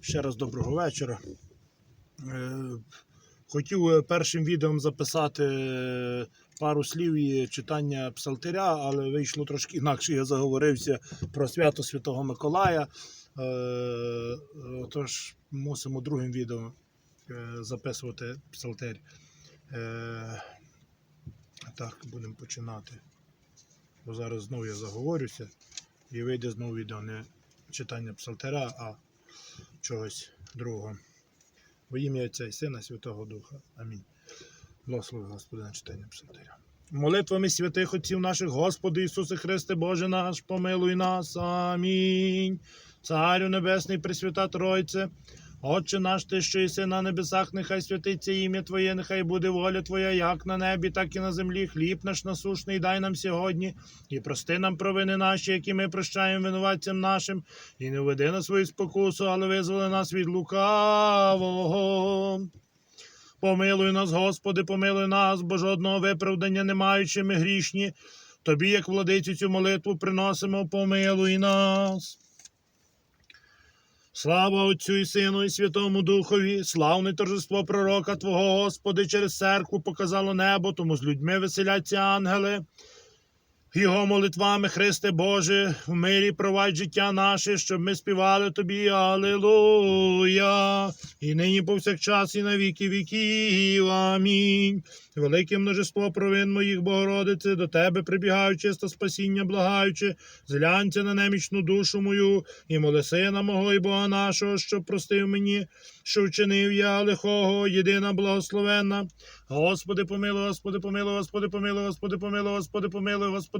Ще раз доброго вечора. Е, Хотів е, першим відео записати е, пару слів і читання псалтиря, але вийшло трошки інакше. Я заговорився про свято Святого Миколая. Е, е, Тож мусимо другим відео записувати псалтир. Так, будемо починати. Бо зараз знову я заговорюся і вийде знову відео не читання псалтира, а чогось другого. Во ім'я Отця і Сина Святого Духа. Амінь. Благослови Господи на читання псалтиря. Молитвами святих отців наших, Господи Ісусе Христе, Боже наш, помилуй нас. Амінь. Царю Небесний, Пресвята Тройце, Отче наш, Ти, що єси на небесах, нехай святиться ім'я Твоє, нехай буде воля Твоя, як на небі, так і на землі. Хліб наш насушний дай нам сьогодні, і прости нам провини наші, які ми прощаємо винуватцям нашим, і не введи на свою спокусу, але визволи нас від лукавого. Помилуй нас, Господи, помилуй нас, бо жодного виправдання не маючи ми грішні. Тобі, як владицю, цю молитву приносимо, помилуй нас. Слава Отцю і Сину, і Святому Духові, славне торжество пророка Твого, Господи, через церкву показало небо, тому з людьми веселяться ангели. Його молитвами, Христе Боже, в мирі провадь життя наше, щоб ми співали Тобі, Алілуя, і нині повсякчас, і на віки віків. Амінь. Велике множество провин моїх, Богородице, до Тебе прибігаю, чисто спасіння, благаючи, зглянься на немічну душу мою, і моли сина мого і Бога нашого, щоб простив мені, що вчинив я лихого, єдина благословенна. Господи, помилуй, Господи, помилуй, Господи, помилуй, Господи, помилуй, Господи, помилуй, Господи,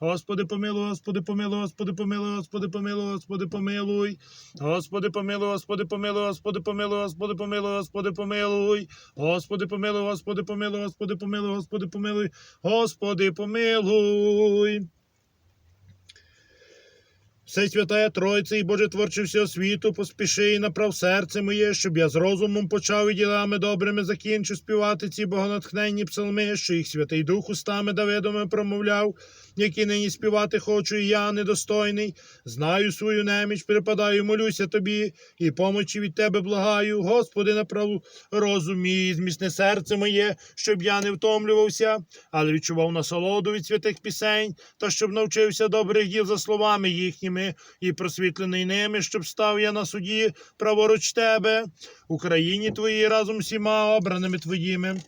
Господи, помилуй, Господи, помилуй, Господи, помилуй, Господи, помилуй, Господи, помилуй. Господи, помилуй, Господи, помилуй, Господи, помилуй, Господи, помилуй, Господи, помилуй. Господи, помилуй, Господи, помилуй, Господи, помилуй, Господи, помилуй. Господи, помилуй. Все святая Тройце і Боже творче всього світу, поспіши і направ серце моє, щоб я з розумом почав і ділами добрими закінчу співати ці богонатхненні псалми, що їх Святий Дух устами Давидоми промовляв, які нині співати хочу, і я недостойний. Знаю свою неміч, припадаю, молюся тобі, і помочі від тебе благаю. Господи, направ розум мій, змісне серце моє, щоб я не втомлювався, але відчував насолоду від святих пісень, та щоб навчився добрих діл за словами їхніми, і просвітлений ними, щоб став я на суді праворуч тебе, Україні твоїй разом всіма обраними твоїми.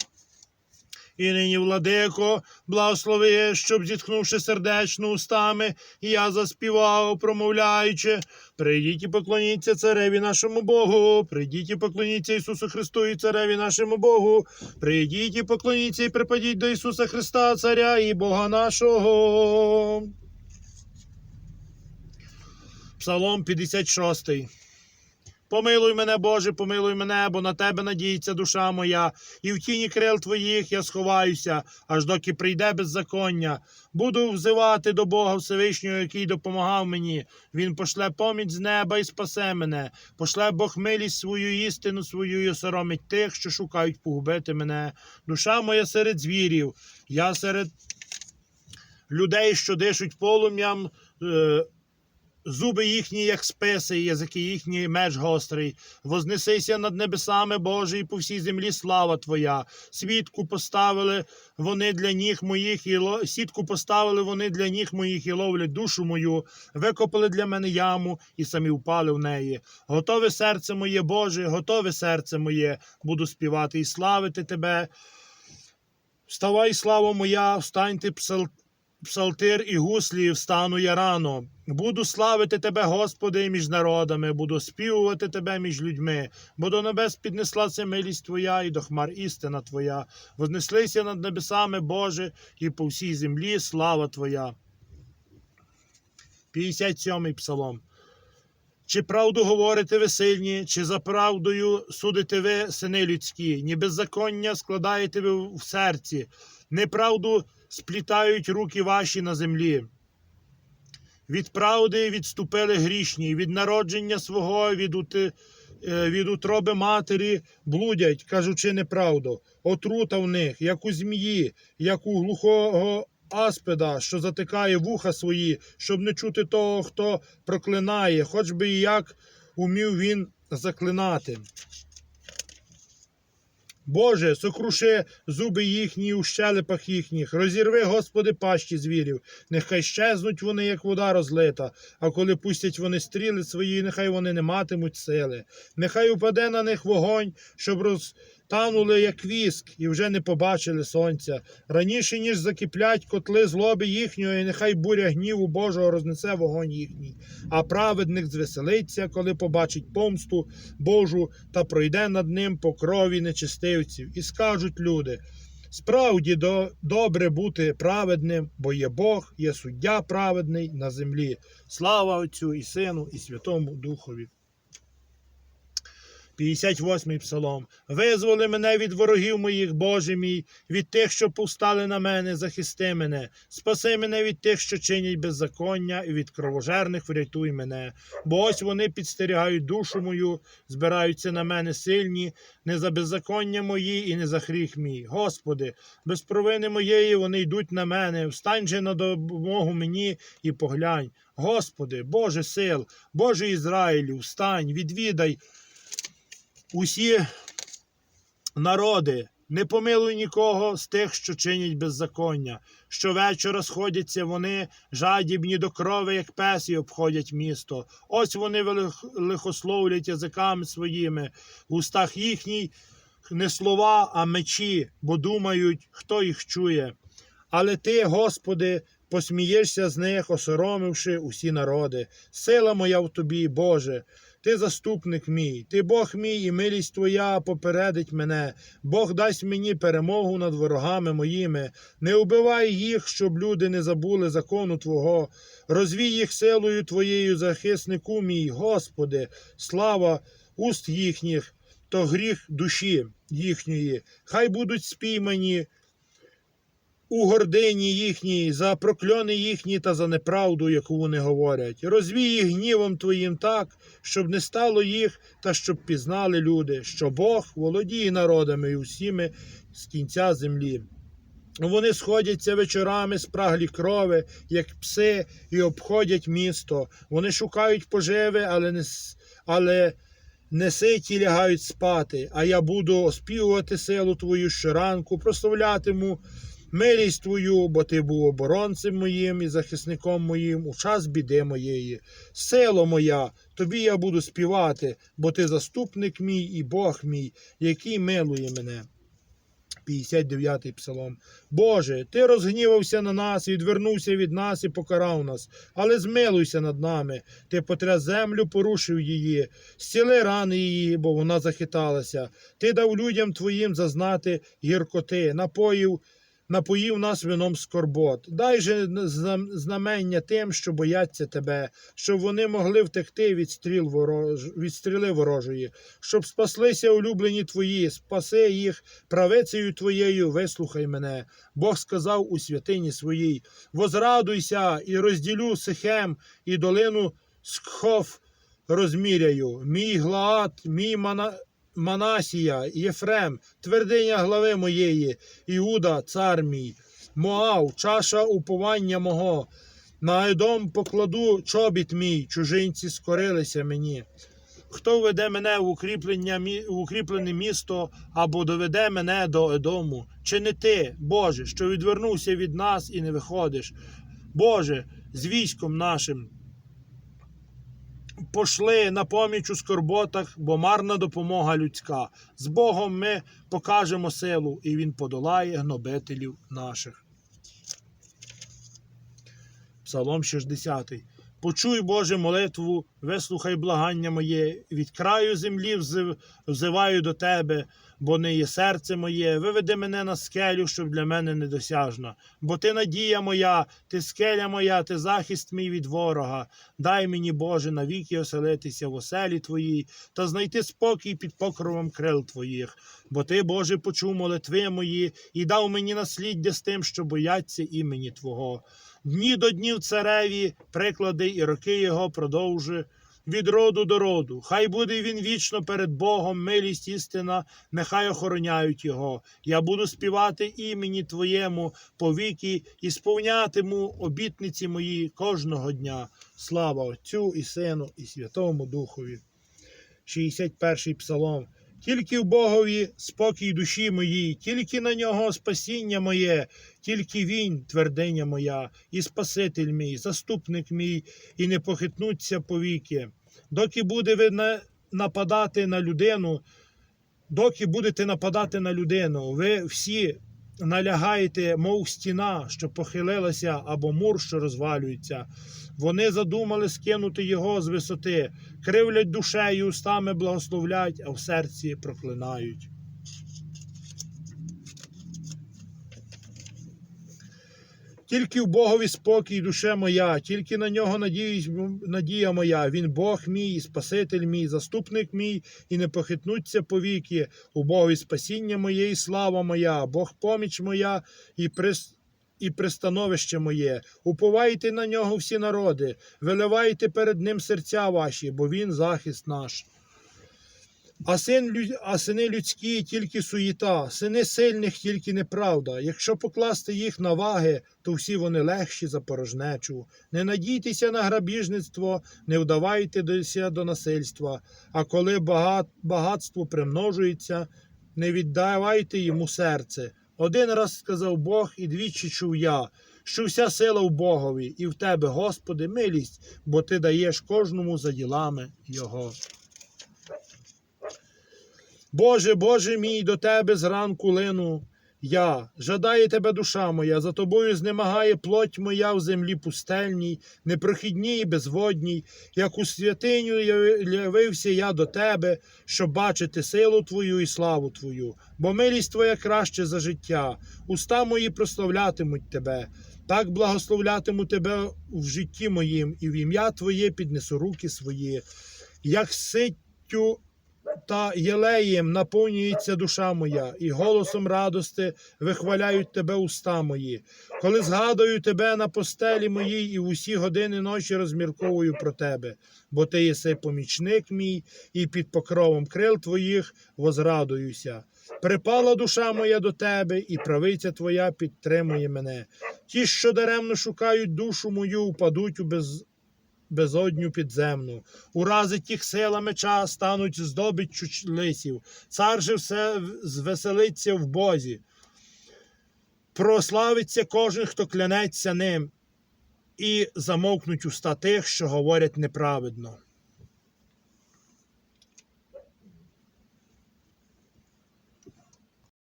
І нині, владико, благослови, щоб, зітхнувши сердечно устами, я заспівав, промовляючи, прийдіть і поклоніться цареві нашому Богу, прийдіть і поклоніться Ісусу Христу і цареві нашому Богу, прийдіть і поклоніться і припадіть до Ісуса Христа, Царя і Бога нашого. Псалом 56. Помилуй мене, Боже, помилуй мене, бо на тебе надіється душа моя, і в тіні крил твоїх я сховаюся, аж доки прийде беззаконня. Буду взивати до Бога Всевишнього, який допомагав мені. Він пошле поміч з неба і спасе мене. Пошле Бог милість свою істину свою і осоромить тих, що шукають погубити мене. Душа моя серед звірів, я серед людей, що дишуть полум'ям. Е, Зуби їхні, як списи, язики їхні меч гострий. Вознесися над небесами Боже, і по всій землі слава Твоя. Світку поставили вони для ніг моїх, і ло... сітку поставили вони для ніг моїх і ловлять душу мою. Викопали для мене яму і самі впали в неї. Готове серце моє, Боже, готове серце моє, буду співати і славити Тебе. Вставай, слава моя, встаньте псал... псалтир і гуслі, встану я рано. Буду славити тебе, Господи, між народами, буду співувати тебе між людьми, бо до небес піднеслася милість Твоя, і до хмар істина Твоя. Вознеслися над небесами, Боже, і по всій землі слава Твоя. 57-й псалом. Чи правду говорите ви сильні, чи за правдою судите ви, сини людські, ні беззаконня складаєте ви в серці, неправду сплітають руки ваші на землі. Від правди відступили грішні, від народження свого, від, ути, е, від утроби матері блудять, кажучи неправду. Отрута в них, як у змії, як у глухого аспида, що затикає вуха свої, щоб не чути того, хто проклинає, хоч би і як умів він заклинати. Боже, сокруши зуби їхні у щелепах їхніх, розірви, Господи, пащі звірів, нехай щезнуть вони, як вода розлита, а коли пустять вони стріли свої, нехай вони не матимуть сили. Нехай упаде на них вогонь, щоб розтанули, як віск, і вже не побачили сонця. Раніше, ніж закиплять котли злоби їхньої, нехай буря гніву Божого рознесе вогонь їхній. А праведник звеселиться, коли побачить помсту Божу та пройде над ним по крові нечистивців. І скажуть люди. Справді до, добре бути праведним, бо є Бог, є суддя праведний на землі. Слава Отцю і Сину, і Святому Духові. 58-й псалом. Визволи мене від ворогів моїх, Боже мій, від тих, що повстали на мене, захисти мене. Спаси мене від тих, що чинять беззаконня, і від кровожерних врятуй мене. Бо ось вони підстерігають душу мою, збираються на мене сильні, не за беззаконня мої і не за гріх мій. Господи, без провини моєї вони йдуть на мене. Встань же на допомогу мені і поглянь. Господи, Боже сил, Боже Ізраїлю, встань, відвідай усі народи, не помилуй нікого з тих, що чинять беззаконня. Щовечора сходяться вони, жадібні до крови, як пес, і обходять місто. Ось вони лихословлять язиками своїми, в устах їхній не слова, а мечі, бо думають, хто їх чує. Але ти, Господи, посмієшся з них, осоромивши усі народи. Сила моя в тобі, Боже. Ти заступник мій, ти Бог мій, і милість твоя попередить мене. Бог дасть мені перемогу над ворогами моїми. Не убивай їх, щоб люди не забули закону Твого. Розвій їх силою Твоєю, захиснику мій, Господи, слава уст їхніх, то гріх душі їхньої. Хай будуть спіймані у гордині їхній, за прокльони їхні та за неправду, яку вони говорять. Розвій їх гнівом твоїм так, щоб не стало їх, та щоб пізнали люди, що Бог володіє народами і усіми з кінця землі. Вони сходяться вечорами спраглі крови, як пси, і обходять місто. Вони шукають поживи, але не, але не ситі лягають спати. А я буду оспівувати силу твою щоранку, прославлятиму милість твою, бо ти був оборонцем моїм і захисником моїм у час біди моєї. Сило моя, тобі я буду співати, бо ти заступник мій і Бог мій, який милує мене. 59-й псалом. Боже, ти розгнівався на нас відвернувся від нас і покарав нас, але змилуйся над нами. Ти потряс землю, порушив її, зціли рани її, бо вона захиталася. Ти дав людям твоїм зазнати гіркоти, напоїв, напоїв нас вином скорбот. Дай же знамення тим, що бояться тебе, щоб вони могли втекти від стріл ворож... від стріли ворожої, щоб спаслися улюблені твої, спаси їх правицею твоєю, вислухай мене. Бог сказав у святині своїй: Возрадуйся і розділю Сихем і долину Скхов розміряю. Мій Глаат, мій Мана... Манасія, Єфрем, твердиня глави моєї, Іуда, цар мій, Моав, чаша уповання мого. На Едом покладу чобіт мій, чужинці скорилися мені. Хто веде мене в, укріплення, в укріплене місто або доведе мене до Едому? Чи не ти, Боже, що відвернувся від нас і не виходиш? Боже, з військом нашим. Пошли на поміч у скорботах, бо марна допомога людська. З Богом ми покажемо силу, і Він подолає гнобителів наших. Псалом 60. Почуй, Боже, молитву, вислухай благання моє, від краю землі взиваю до Тебе, бо не є серце моє, виведи мене на скелю, щоб для мене недосяжна. Бо ти надія моя, ти скеля моя, ти захист мій від ворога. Дай мені, Боже, навіки оселитися в оселі Твоїй та знайти спокій під покровом крил Твоїх. Бо ти, Боже, почув молитви мої і дав мені насліддя з тим, що бояться імені Твого. Дні до днів цареві, приклади і роки його продовжує від роду до роду. Хай буде він вічно перед Богом, милість істина, нехай охороняють його. Я буду співати імені Твоєму повіки і сповнятиму обітниці мої кожного дня. Слава Отцю і Сину, і Святому Духові. 61 псалом. Тільки в Богові спокій душі моїй, тільки на нього спасіння моє, тільки він, твердиня моя, і Спаситель мій, заступник мій, і не похитнуться повіки. Доки буде нападати на людину, доки будете нападати на людину, ви всі налягаєте, мов стіна, що похилилася, або мур, що розвалюється. Вони задумали скинути його з висоти, кривлять душею, устами благословлять, а в серці проклинають. Тільки в Богові спокій, душе моя, тільки на нього надіюсь, надія моя. Він Бог мій, Спаситель мій, заступник мій, і не похитнуться повіки. У Богові спасіння моє і слава моя, Бог поміч моя і прис... і пристановище моє. Уповайте на нього всі народи, виливайте перед ним серця ваші, бо він захист наш. А, син, а сини людські тільки суєта, сини сильних тільки неправда. Якщо покласти їх на ваги, то всі вони легші за порожнечу. Не надійтеся на грабіжництво, не вдавайтеся до насильства. А коли багат, багатство примножується, не віддавайте йому серце. Один раз сказав Бог, і двічі чув я, що вся сила в Богові, і в тебе, Господи, милість, бо ти даєш кожному за ділами Його. Боже, Боже мій, до тебе зранку лину. Я, жадає тебе душа моя, за тобою знемагає плоть моя в землі пустельній, непрохідній і безводній, як у святиню явився я до тебе, щоб бачити силу твою і славу твою, бо милість твоя краще за життя, уста мої прославлятимуть тебе. Так благословлятиму тебе в житті моїм, і в ім'я Твоє піднесу руки свої, як ситтю та єлеєм наповнюється душа моя, і голосом радости вихваляють тебе уста мої. Коли згадую тебе на постелі моїй і усі години ночі розмірковую про тебе, бо ти єси помічник мій, і під покровом крил твоїх возрадуюся. Припала душа моя до тебе, і правиця твоя підтримує мене. Ті, що даремно шукають душу мою, впадуть у без... безодню підземну. Урази тих сила меча стануть здобиччю лисів. Цар же все звеселиться в Бозі. Прославиться кожен, хто клянеться ним, і замовкнуть уста тих, що говорять неправедно.